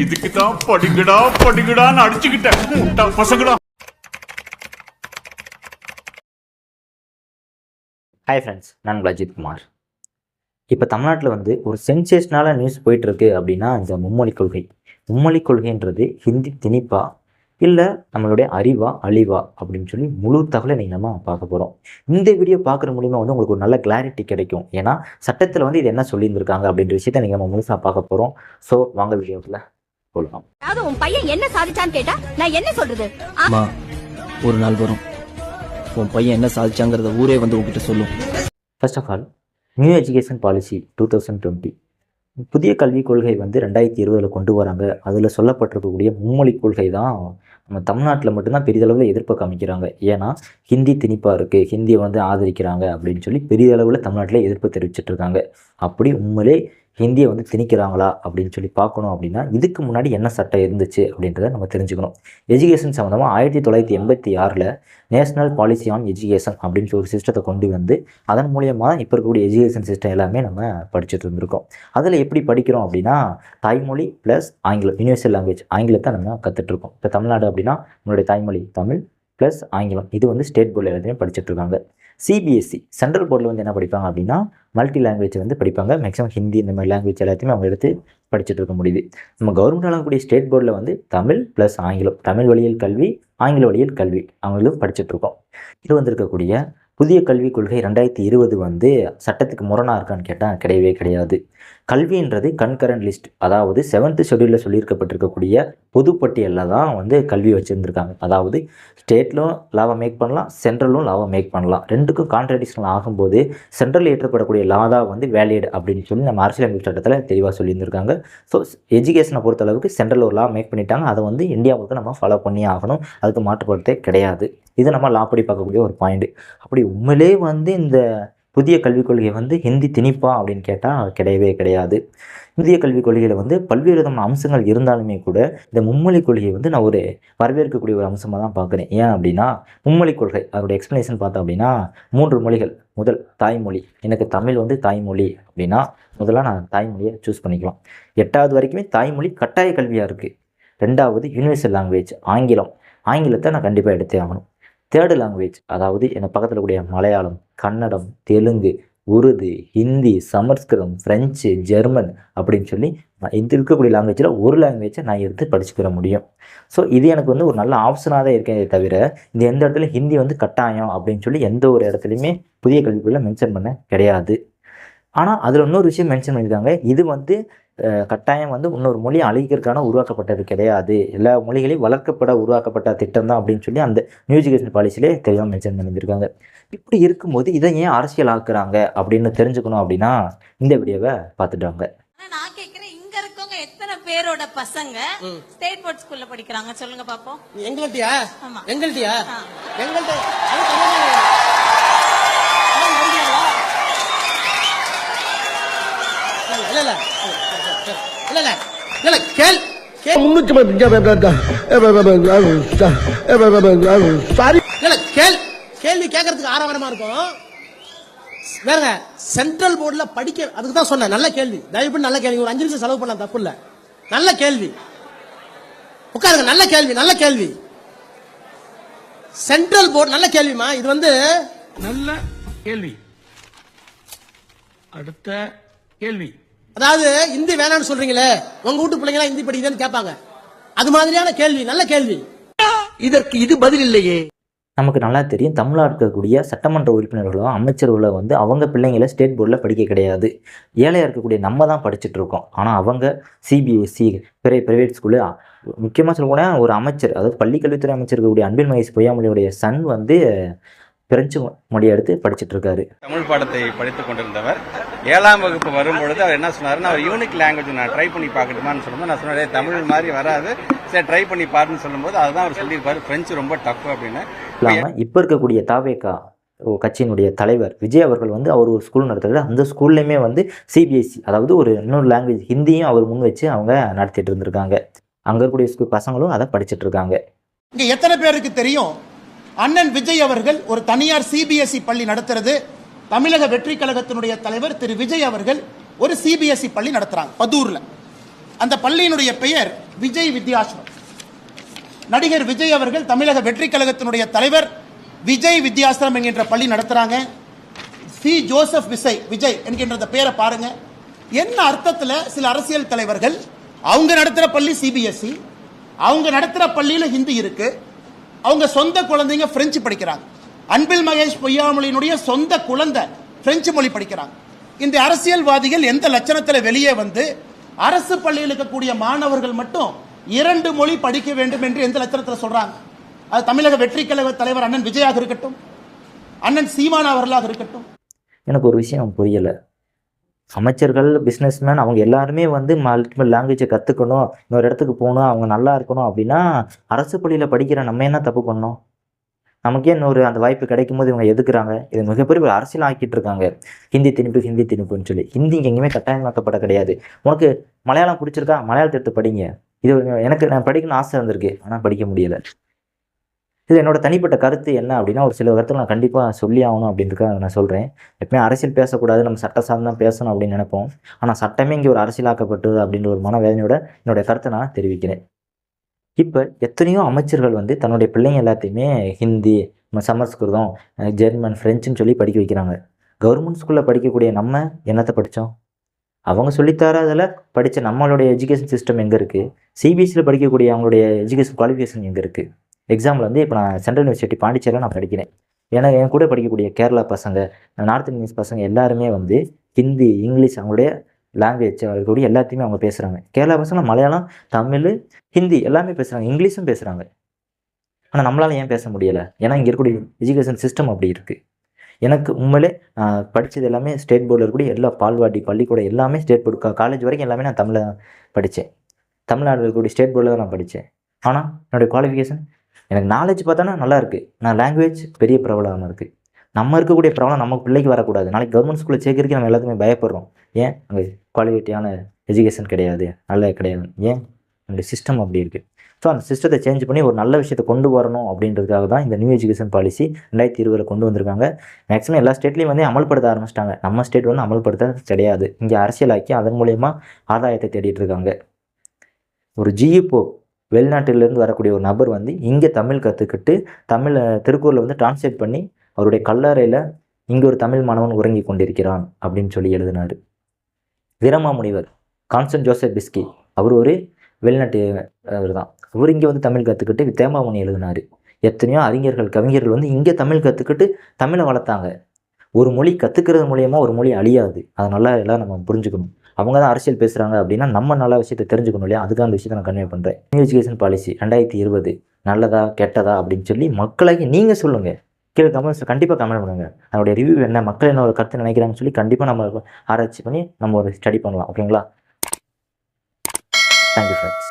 இதுக்கு தான் படிங்கடா படிங்கடான்னு அடிச்சுக்கிட்டேன் முட்டா பசங்கடா ஹாய் ஃப்ரெண்ட்ஸ் நான் உங்கள் குமார். இப்போ தமிழ்நாட்டில் வந்து ஒரு சென்சேஷனால நியூஸ் போயிட்டு இருக்கு அப்படின்னா இந்த மும்மொழி கொள்கை. மும்மொழி கொள்கைன்றது ஹிந்தி திணிப்பா இல்லை நம்மளுடைய அறிவா அழிவா அப்படின்னு சொல்லி முழு தகவலை நீங்கள் நம்ம பார்க்க போகிறோம் இந்த வீடியோ பார்க்குற மூலிமா வந்து உங்களுக்கு ஒரு நல்ல கிளாரிட்டி கிடைக்கும். ஏன்னா சட்டத்தில் வந்து இது என்ன சொல்லியிருந்திருக்காங்க அப்படின்ற விஷயத்தை நீங்கள் நம்ம முழுசாக பார்க்க போகிறோம் ஸோ வாங்க வீடியோவில் போகலாம் அதாவது உன் பையன் என்ன சாதிச்சான்னு கேட்டா நான் என்ன சொல்றது? ஒரு நாள் வரும். உன் பையன் என்ன சாதிச்சாங்கிறத ஊரே வந்து உன்கிட்ட சொல்லும். First of all new education policy two thousand twenty புதிய கல்விக் கொள்கை வந்து ரெண்டாயிரத்தி இருபதில் கொண்டு வராங்க. அதில் சொல்லப்பட்டிருக்கக்கூடிய மும்மொழி கொள்கை தான் நம்ம தமிழ்நாட்டில் மட்டும்தான் பெரிதளவில் எதிர்ப்பை காமிக்கிறாங்க. ஏன்னா ஹிந்தி திணிப்பாக இருக்குது ஹிந்தியை வந்து ஆதரிக்கிறாங்க அப்படின்னு சொல்லி பெரிய அளவில் தமிழ்நாட்டில் எதிர்ப்பு தெரிவிச்சிட்டு இருக்காங்க. அப்படி உண்மையிலே ஹிந்தியை வந்து திணிக்கிறாங்களா அப்படின்னு சொல்லி பார்க்கணும் அப்படின்னா இதுக்கு முன்னாடி என்ன சட்டம் இருந்துச்சு அப்படின்றத நம்ம தெரிஞ்சுக்கணும். எஜுகேஷன் சம்மந்தமாக ஆயிரத்தி தொள்ளாயிரத்தி எண்பத்தி ஆறில் நேஷனல் பாலிசி ஆன் எஜுகேஷன் அப்படின்னு சொல்லி ஒரு சிஸ்டத்தை கொண்டு வந்து அதன் மூலியமாக இப்போ இருக்கக்கூடிய எஜுகேஷன் சிஸ்டம் எல்லாமே நம்ம படிச்சுட்டு இருந்திருக்கோம். அதில் எப்படி படிக்கிறோம் அப்படின்னா தாய்மொழி ப்ளஸ் ஆங்கிலம் யூனிவர்சல் லாங்குவேஜ் ஆங்கிலத்தை நம்ம கற்றுட்ருக்கோம் இப்போ தமிழ்நாடு அப்படின்னா நம்மளுடைய தாய்மொழி தமிழ் ப்ளஸ் ஆங்கிலம். இது வந்து ஸ்டேட் போர்டில் எல்லாத்தையுமே படிச்சுட்டு இருக்காங்க. சிபிஎஸ்சி சென்ட்ரல் போர்டில் வந்து என்ன படிப்பாங்க அப்படின்னா மல்டி லாங்குவேஜ் வந்து படிப்பாங்க. மேக்ஸிமம் ஹிந்தி இந்த மாதிரி லாங்குவேஜ் எல்லாத்தையுமே அவங்க எடுத்து படிச்சுட்டு இருக்க முடியுது. நம்ம கவர்மெண்ட் வழங்கக்கூடிய ஸ்டேட் போர்டில் வந்து தமிழ் ப்ளஸ் ஆங்கிலம் தமிழ் வழியில் கல்வி ஆங்கில வழியில் கல்வி அவங்களும் படிச்சுட்டு இருக்கோம். இது வந்திருக்கக்கூடிய புதிய கல்விக் கொள்கை ரெண்டாயிரத்தி இருபது வந்து சட்டத்துக்கு முரணாக இருக்கான்னு கேட்டால் கிடையவே கிடையாது. கல்வின்றது கன்கரண்ட் லிஸ்ட். அதாவது செவன்த் ஷெடியூலில் சொல்லியிருக்கப்பட்டிருக்கக்கூடிய பொதுப்பட்டியலில் தான் வந்து கல்வி வச்சுருந்துருக்காங்க. அதாவது ஸ்டேட்லும் லாபம் மேக் பண்ணலாம் சென்ட்ரலும் லாபம் மேக் பண்ணலாம். ரெண்டுக்கும் கான்ட்ரடிக்ஷன் ஆகும்போது சென்ட்ரல் ஏற்றப்படக்கூடிய லா தான் வந்து வேலிட் அப்படின்னு சொல்லி நம்ம அரசியலமைப்பு சட்டத்தில் தெளிவாக சொல்லியிருந்திருக்காங்க. ஸோ எஜுகேஷனை பொறுத்தளவுக்கு சென்ட்ரல் ஒரு லா மேக் பண்ணிட்டாங்க. அதை வந்து இந்தியாவுக்கு நம்ம ஃபாலோ பண்ணி ஆகணும். அதுக்கு மாற்றுப்படுத்தே கிடையாது. இது நம்ம லாப்படி பார்க்கக்கூடிய ஒரு பாயிண்ட் அப்படி உண்மையிலே வந்து இந்த புதிய கல்விக் கொள்கை வந்து ஹிந்தி திணிப்பா அப்படின்னு கேட்டால் கிடையவே கிடையாது. இந்திய கல்விக் கொள்கையில் வந்து பல்வேறு விதமான அம்சங்கள் இருந்தாலுமே கூட இந்த மும்மொழி கொள்கையை வந்து நான் ஒரு வரவேற்கக்கூடிய ஒரு அம்சமாக தான் பார்க்குறேன். ஏன் அப்படின்னா மும்மொழி கொள்கை அதோட எக்ஸ்ப்ளனேஷன் பார்த்தோம் அப்படின்னா மூன்று மொழிகள். முதல் தாய்மொழி எனக்கு தமிழ் வந்து தாய்மொழி அப்படின்னா முதல்ல நான் தாய்மொழியை சூஸ் பண்ணிக்கலாம். எட்டாவது வரைக்குமே தாய்மொழி கட்டாய கல்வியாக இருக்குது ரெண்டாவது யூனிவர்சல் லாங்குவேஜ் ஆங்கிலம். ஆங்கிலத்தை நான் கண்டிப்பாக எடுத்தே ஆகணும். தேர்டு லாங்குவேஜ் அதாவது என் பக்கத்தில் கூடிய மலையாளம் கன்னடம் தெலுங்கு உருது ஹிந்தி சமஸ்கிருதம் ஃப்ரெஞ்சு ஜெர்மன் அப்படின்னு சொல்லி நான் இது இருக்கக்கூடிய லாங்குவேஜில் ஒரு லாங்குவேஜை நான் எடுத்து படிச்சுக்கிற முடியும். ஸோ இது எனக்கு வந்து ஒரு நல்ல ஆப்ஷனாக தான் இருக்கேன் தவிர இந்த எந்த இடத்துல ஹிந்தி வந்து கட்டாயம் அப்படின்னு சொல்லி எந்த ஒரு இடத்துலையுமே புதிய கல்விக்குள்ளே மென்ஷன் பண்ண கிடையாது. ஆனால் அதில் இன்னொரு விஷயம் மென்ஷன் பண்ணியிருக்காங்க. இது வந்து கட்டாயம் வந்து இன்னொரு மொழி அழிக்கிறதுக்கான உருவாக்கப்பட்டது கிடையாது. எல்லா மொழிகளையும் வளர்க்கப்பட உருவாக்கப்பட்ட திட்டம் தான் அப்படின்னு சொல்லி அந்த நியூ எஜுகேஷன் பாலிசியிலே தெளிவாக மென்ஷன் பண்ணியிருக்காங்க இப்படி இருக்கும்போது இதை ஏன் அரசியல் ஆக்குறாங்க அப்படின்னு தெரிஞ்சுக்கணும் அப்படின்னா இந்த வீடியோவை பார்த்துட்டாங்க நான் கேக்குறேன் இங்க இருக்கவங்க எத்தனை பேரோட பசங்க ஸ்டேட் போர்ட் ஸ்கூல்ல படிக்கிறாங்க? சொல்லுங்க பாப்போம். எங்கள்கிட்டயா ஆமா. எங்கள்கிட்டயா. எங்கள்கிட்ட அது கல்யாணம் அதான் முடிஞ்சுங்களா? இல்ல இல்ல இல்ல இல்ல இல்ல இல்ல கேள் கேள் சாரி இல்ல கேள் கேள்வி கேட்கறதுக்கு ஆரவாரமா இருக்கும் வேறங்க சென்ட்ரல் போர்டுல படிக்க அதுக்கு தான் சொன்னேன் நல்ல கேள்வி தயவு பண்ணி நல்ல கேள்வி ஒரு அஞ்சு நிமிஷம் செலவு பண்ணலாம் தப்பு இல்ல நல்ல கேள்வி உட்காருங்க நல்ல கேள்வி நல்ல கேள்வி சென்ட்ரல் போர்டு நல்ல கேள்விமா இது வந்து நல்ல கேள்வி அடுத்த கேள்வி அதாவது இந்தி வேணாம்னு சொல்றீங்களே உங்க வீட்டு பிள்ளைங்க இந்தி படிக்குதுன்னு கேட்பாங்க. அது மாதிரியான கேள்வி நல்ல கேள்வி. இதற்கு இது பதில் இல்லையே. நமக்கு நல்லா தெரியும் தமிழ்நாட்டில் இருக்கக்கூடிய சட்டமன்ற உறுப்பினர்களோ அமைச்சர்களோ வந்து அவங்க பிள்ளைங்களை ஸ்டேட் போர்டில் படிக்க கிடையாது. ஏழையாக இருக்கக்கூடிய நம்ம தான் படிச்சுட்டு இருக்கோம். ஆனால் அவங்க சிபிஎஸ்சி பிற பிரைவேட் ஸ்கூலு முக்கியமாக சொல்லப்போனால் ஒரு அமைச்சர் அதாவது பள்ளிக்கல்வித்துறை அமைச்சர் இருக்கக்கூடிய அன்பில் மகேஷ் பொய்யாமொழியுடைய சன் வந்து பிரெஞ்சு மொழியை எடுத்து படிச்சுட்டு இருக்காரு தமிழ் பாடத்தை படித்துக் கொண்டிருந்தவர். ஏழாம் வகுப்பு வரும்பொழுது அவர் என்ன சொன்னாருன்னா அவர் யூனிக் லாங்குவேஜ் நான் ட்ரை பண்ணி பார்க்கட்டுமான்னு சொல்லும்போது நான் சொன்னேன் "டேய், தமிழ் மாதிரி வராது. சரி ட்ரை பண்ணி பாருன்னு சொல்லும்போது அதுதான் அவர் சொல்லியிருப்பாரு. பிரெஞ்சு ரொம்ப டஃப் அப்படின்னு. இல்லாமல் இப்போ இருக்கக்கூடிய தாவேகா கட்சியினுடைய தலைவர் விஜய் அவர்கள் வந்து அவர் ஒரு ஸ்கூல் நடத்துறாரு. அந்த ஸ்கூல்லையுமே வந்து சிபிஎஸ்சி அதாவது ஒரு இன்னொரு லாங்குவேஜ் ஹிந்தியும் அவர் முன் வச்சு அவங்க நடத்திட்டு இருந்திருக்காங்க. அங்கே இருக்கக்கூடிய ஸ்கூல் பசங்களும் அதை படிச்சுட்டு இருக்காங்க இங்க எத்தனை பேருக்கு தெரியும்? அண்ணன் விஜய் அவர்கள் ஒரு தனியார் சிபிஎஸ்இ பள்ளி நடத்துறது. தமிழக வெற்றி கழகத்தினுடைய தலைவர் திரு விஜய் அவர்கள் ஒரு சிபிஎஸ்இ பள்ளி நடத்துறாங்க பதூர்ல. அந்த பள்ளியினுடைய பெயர் விஜய் வித்யாசிரம். நடிகர் விஜய் அவர்கள் தமிழக வெற்றி கழகத்தினுடைய தலைவர் விஜய் வித்யாசிரம் என்கின்ற பள்ளி நடத்துறாங்க. சி. ஜோசப் விசை விஜய் என்கின்ற பேரை பாருங்க. என்ன அர்த்தத்தில் சில அரசியல் தலைவர்கள் அவங்க நடத்துகிற பள்ளி சிபிஎஸ்இ அவங்க நடத்துகிற பள்ளியில் ஹிந்தி இருக்குது அவங்க சொந்த குழந்தைங்க பிரெஞ்சு படிக்கிறாங்க. அன்பில் மகேஷ் பொய்யாமொழியினுடைய சொந்த குழந்தை பிரெஞ்சு மொழி படிக்கிறாங்க. இந்த அரசியல்வாதிகள் எந்த லட்சணத்தில் வெளியே வந்து அரசு பள்ளியில் இருக்கக்கூடிய மாணவர்கள் மட்டும் இரண்டு மொழி படிக்க வேண்டும் என்று எந்த லட்சணத்தில் சொல்றாங்க? அது தமிழக வெற்றி கழக தலைவர் அண்ணன் விஜயாக இருக்கட்டும் அண்ணன் சீமான் அவர்களாக இருக்கட்டும். எனக்கு ஒரு விஷயம் புரியலை. அமைச்சர்கள் பிஸ்னஸ்மேன் அவங்க எல்லாருமே வந்து மல்டிபிள் லாங்குவேஜை கற்றுக்கணும் இன்னொரு இடத்துக்கு போகணும் அவங்க நல்லா இருக்கணும் அப்படின்னா அரசு பள்ளியில் படிக்கிற நம்ம என்ன தப்பு பண்ணோம்? நமக்கே இன்னொரு அந்த வாய்ப்பு கிடைக்கும் போது இவங்க எதுக்குறாங்க? இது மிகப்பெரிய ஒரு அரசியல் ஆக்கிட்டு இருக்காங்க. ஹிந்தி திணிப்பு ஹிந்தி திணிப்புன்னு சொல்லி. ஹிந்தி இங்கே எங்கேயுமே கட்டாயமாக்கப்பட கிடையாது. உனக்கு மலையாளம் பிடிச்சிருக்கா? மலையாளத்தை எடுத்து படிங்க. இது எனக்கு நான் படிக்கணும்னு ஆசை வந்திருக்கு ஆனால் படிக்க முடியலை. இது என்னோட தனிப்பட்ட கருத்து என்ன அப்படின்னா ஒரு சில கருத்து நான் கண்டிப்பாக சொல்லி ஆகணும் அப்படின்றதுக்காக நான் சொல்கிறேன் எப்பவுமே அரசியல் பேசக்கூடாது நம்ம சட்ட சார்ந்து தான் பேசணும் அப்படின்னு நினைப்போம். ஆனால் சட்டமே இங்கே ஒரு அரசியலாக்கப்பட்டது அப்படின்ற ஒரு மனவேதனையோட என்னுடைய கருத்தை நான் தெரிவிக்கிறேன். இப்போ எத்தனையோ அமைச்சர்கள் வந்து தன்னுடைய பிள்ளைங்க எல்லாத்தையுமே ஹிந்தி சமஸ்கிருதம் ஜெர்மன் ஃப்ரெஞ்சுன்னு சொல்லி படிக்க வைக்கிறாங்க. கவர்மெண்ட் ஸ்கூலில் படிக்கக்கூடிய நம்ம என்னத்தை படித்தோம் அவங்க சொல்லித்தராதில் படித்த நம்மளுடைய எஜுகேஷன் சிஸ்டம் எங்கே இருக்குது சிபிஎஸ்சியில் படிக்கக்கூடிய அவங்களுடைய எஜுகேஷன் குவாலிஃபிகேஷன் எங்கே இருக்குது எக்ஸாம்பிள் வந்து இப்போ நான் சென்ட்ரல் யூனிவர்சிட்டி பாண்டிச்சேரியில் நான் படிக்கிறேன். ஏன்னா என் கூட படிக்கக்கூடிய கேரளா பசங்க நார்த் இந்தியன்ஸ் பசங்க எல்லாருமே வந்து ஹிந்தி இங்கிலீஷ் அவங்களுடைய லாங்குவேஜ் இருக்கக்கூடிய எல்லாத்தையுமே அவங்க பேசுகிறாங்க கேரளா பசங்க மலையாளம் தமிழ் ஹிந்தி எல்லாமே பேசுகிறாங்க இங்கிலீஷும் பேசுகிறாங்க ஆனால் நம்மளால் ஏன் பேச முடியலை? ஏன்னா இங்கே இருக்கக்கூடிய எஜுகேஷன் சிஸ்டம் அப்படி இருக்குது எனக்கு உண்மையிலே நான் படித்தது எல்லாமே ஸ்டேட் போர்டில் இருக்கக்கூடிய எல்லா பால்வாடி பள்ளிக்கூடம் எல்லாமே ஸ்டேட் போர்டு காலேஜ் வரைக்கும் எல்லாமே நான் தமிழில் தான் படித்தேன் தமிழ்நாட்டில் இருக்கக்கூடிய ஸ்டேட் போர்டில் தான் நான் படித்தேன் ஆனால் என்னுடைய குவாலிஃபிகேஷன் எனக்கு நாலேஜ் பார்த்தோன்னா நல்லா இருக்குது நான் லாங்குவேஜ் பெரிய பிரபலமாக இருக்குது நம்ம இருக்கக்கூடிய ப்ராப்ளம் நம்ம பிள்ளைக்கு வரக்கூடாது. நாளைக்கு கவர்மெண்ட் ஸ்கூலில் சேர்க்கறதுக்கு நம்ம எல்லாத்துக்குமே பயப்படுறோம். ஏன்? அங்கே குவாலிட்டியான எஜுகேஷன் கிடையாது. நல்ல கிடையாது. ஏன்? அந்த சிஸ்டம் அப்படி இருக்குது ஸோ அந்த சிஸ்டத்தை சேஞ்ச் பண்ணி ஒரு நல்ல விஷயத்தை கொண்டு வரணும் அப்படின்றதுக்காக தான் இந்த நியூ எஜுகேஷன் பாலிசி ரெண்டாயிரத்தி இருபதில் கொண்டு வந்திருக்காங்க. மேக்ஸிமம் எல்லா ஸ்டேட்லேயும் வந்து அமல்படுத்த ஆரம்பிச்சிட்டாங்க. நம்ம ஸ்டேட் வந்து அமல்படுத்த கிடையாது. இங்கே அரசியலாக்கி அதன் மூலயமா ஆதாயத்தை தேடிட்டு இருக்காங்க. ஒரு ஜிஇபோ வெளிநாட்டிலேருந்து வரக்கூடிய ஒரு நபர் வந்து இங்கே தமிழ் கற்றுக்கிட்டு தமிழை திருக்குறளை வந்து டிரான்ஸ்லேட் பண்ணி அவருடைய கல்லறையில் இங்கே ஒரு தமிழ் மாணவன் உறங்கி கொண்டிருக்கிறான் அப்படின்னு சொல்லி எழுதினார். வீரமாமுனிவர் கான்ஸ்டன் ஜோசப் பிஸ்கி அவர் ஒரு வெளிநாட்டு அவர் தான். அவர் இங்கே வந்து தமிழ் கற்றுக்கிட்டு தேமாமணி எழுதினார். எத்தனையோ அறிஞர்கள் கவிஞர்கள் வந்து இங்கே தமிழ் கற்றுக்கிட்டு தமிழை வளர்த்தாங்க. ஒரு மொழி கற்றுக்கிறது மூலியமாக ஒரு மொழி அழியாது. அதை நல்லா எல்லாம் நம்ம புரிஞ்சுக்கணும். அவங்க தான் அரசியல் பேசுகிறாங்க அப்படின்னா நம்ம நல்ல விஷயத்தை தெரிஞ்சுக்கணும் இல்லையா? அதுக்காக அந்த விஷயத்தை நான் கன்வே பண்ணுறேன் நியூ எஜுகேஷன் பாலிசி ரெண்டாயிரத்தி இருபது நல்லதா கெட்டதா அப்படின்னு சொல்லி மக்களாகி நீங்கள் சொல்லுங்கள் கீழே கமெண்ட்ஸ் கண்டிப்பாக கமெண்ட் பண்ணுங்கள் அதனுடைய ரிவ்யூ என்ன மக்கள் என்ன ஒரு கருத்து நினைக்கிறாங்கன்னு சொல்லி கண்டிப்பாக நம்ம ஆராய்ச்சி பண்ணி நம்ம ஒரு ஸ்டடி பண்ணலாம். ஓகேங்களா தேங்க்யூ ஃப்ரெண்ட்ஸ்